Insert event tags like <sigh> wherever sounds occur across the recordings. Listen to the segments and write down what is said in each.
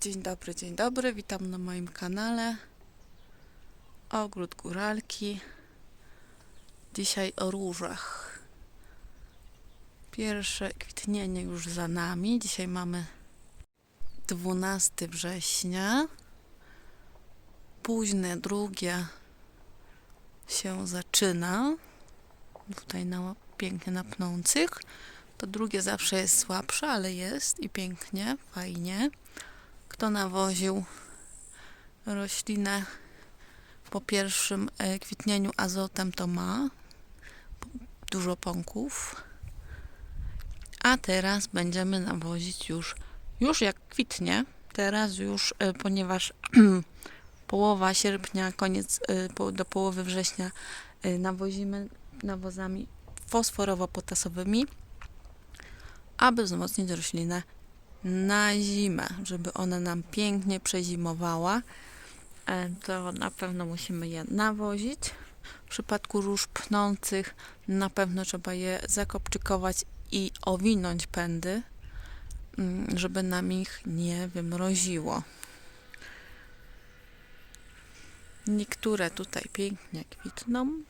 Dzień dobry, dzień dobry. Witam na moim kanale Ogród Góralki. Dzisiaj o różach. Pierwsze kwitnienie już za nami. Dzisiaj mamy 12 września. Późne drugie się zaczyna. Tutaj na pięknie na pnących. To drugie zawsze jest słabsze, ale jest i pięknie, fajnie. Kto nawoził roślinę po pierwszym e, kwitnieniu azotem, to ma dużo pąków. A teraz będziemy nawozić już, już jak kwitnie, teraz już, e, ponieważ <clears throat> połowa sierpnia, koniec e, do połowy września nawozimy nawozami fosforowo-potasowymi, aby wzmocnić roślinę na zimę, żeby ona nam pięknie przezimowała. E, To na pewno musimy je nawozić. W przypadku róż pnących na pewno trzeba je zakopczykować i owinąć pędy, mm, żeby nam ich nie wymroziło. Niektóre tutaj pięknie kwitną,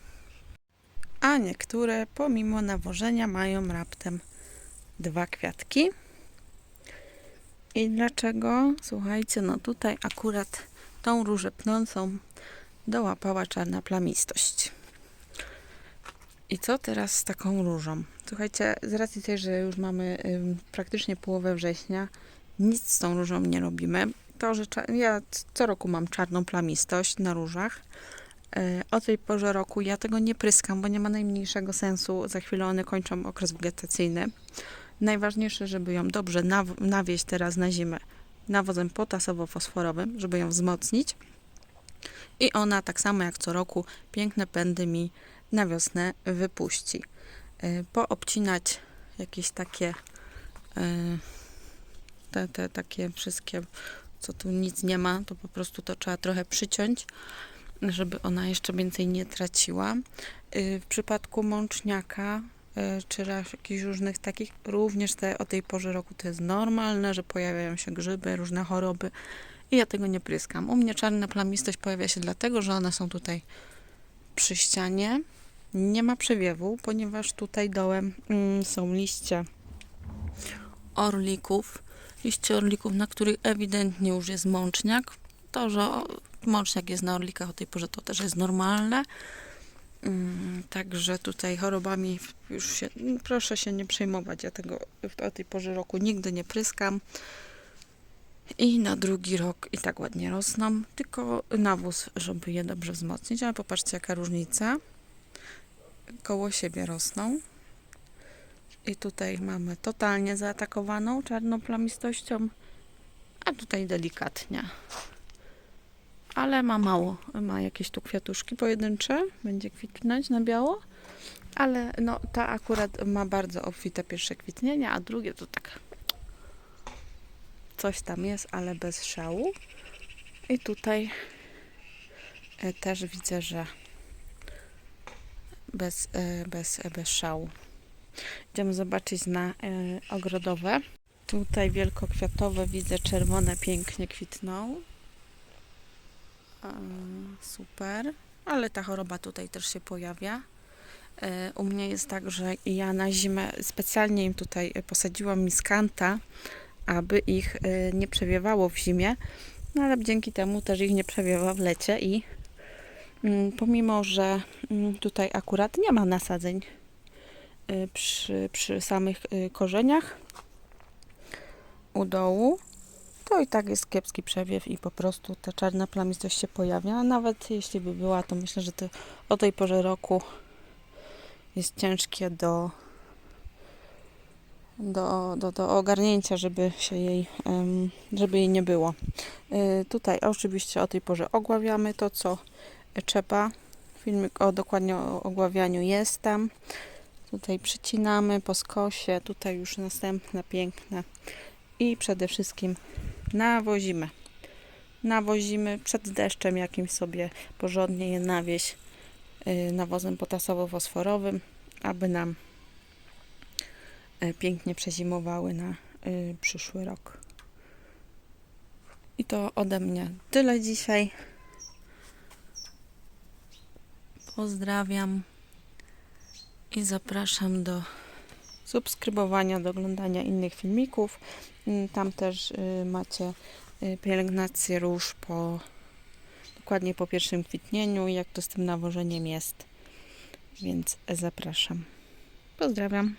a niektóre pomimo nawożenia mają raptem dwa kwiatki. I dlaczego? Słuchajcie, no tutaj akurat tą różę pnącą dołapała czarna plamistość. I co teraz z taką różą? Słuchajcie, z racji tej, że już mamy ym, praktycznie połowę września, nic z tą różą nie robimy. To, że ja co roku mam czarną plamistość na różach. E, O tej porze roku ja tego nie pryskam, bo nie ma najmniejszego sensu. Za chwilę one kończą okres wegetacyjny. Najważniejsze, żeby ją dobrze naw- nawieść teraz na zimę nawozem potasowo-fosforowym, żeby ją wzmocnić. I ona, tak samo jak co roku, piękne pędy mi na wiosnę wypuści. Y, Poobcinać jakieś takie y, te, te takie wszystkie, co tu nic nie ma, to po prostu to trzeba trochę przyciąć, żeby ona jeszcze więcej nie traciła. Y, W przypadku mączniaka czy raz jakichś różnych takich, również te, o tej porze roku to jest normalne, że pojawiają się grzyby, różne choroby i ja tego nie pryskam. U mnie czarna plamistość pojawia się dlatego, że one są tutaj przy ścianie. Nie ma przewiewu, ponieważ tutaj dołem mm, są liście orlików. Liście orlików, na których ewidentnie już jest mączniak. To, że mączniak jest na orlikach o tej porze, to też jest normalne. Mm, Także tutaj chorobami już się, proszę się nie przejmować. Ja tego o tej porze roku nigdy nie pryskam. I na drugi rok i tak ładnie rosną, tylko nawóz, żeby je dobrze wzmocnić. Ale popatrzcie, jaka różnica. Koło siebie rosną. I tutaj mamy totalnie zaatakowaną czarną plamistością, a tutaj delikatnie. Ale ma mało, ma jakieś tu kwiatuszki pojedyncze, będzie kwitnąć na biało. Ale no, ta akurat ma bardzo obfite pierwsze kwitnienie, a drugie to tak coś tam jest, ale bez szału. I tutaj e, też widzę, że bez, e, bez, e, bez szału. Idziemy zobaczyć na ogrodowe. Tutaj wielkokwiatowe widzę czerwone pięknie kwitną. Super. Ale ta choroba tutaj też się pojawia. E, U mnie jest tak, że ja na zimę specjalnie im tutaj e, posadziłam miskanta, aby ich e, nie przewiewało w zimie, no ale dzięki temu też ich nie przewiewa w lecie i mm, pomimo, że mm, tutaj akurat nie ma nasadzeń przy, przy samych korzeniach u dołu, to i tak jest kiepski przewiew i po prostu ta czarna plamistość się pojawia. A nawet jeśli by była, to myślę, że to o tej porze roku jest ciężkie do, do, do, do ogarnięcia, żeby się jej, żeby jej nie było. Y, Tutaj oczywiście o tej porze ogławiamy to, co trzeba. Filmik o dokładnie o ogławianiu jest tam. Tutaj przycinamy po skosie, tutaj już następne piękne i przede wszystkim nawozimy. Nawozimy przed deszczem jakimś sobie porządnie je nawieść y, nawozem potasowo-fosforowym, aby nam y, pięknie przezimowały na y, przyszły rok. I to ode mnie tyle dzisiaj. Pozdrawiam i zapraszam do subskrybowania, do oglądania innych filmików. Mm, Tam też y, macie y, pielęgnację róż po dokładnie po pierwszym kwitnieniu, jak to z tym nawożeniem jest. Więc zapraszam. Pozdrawiam.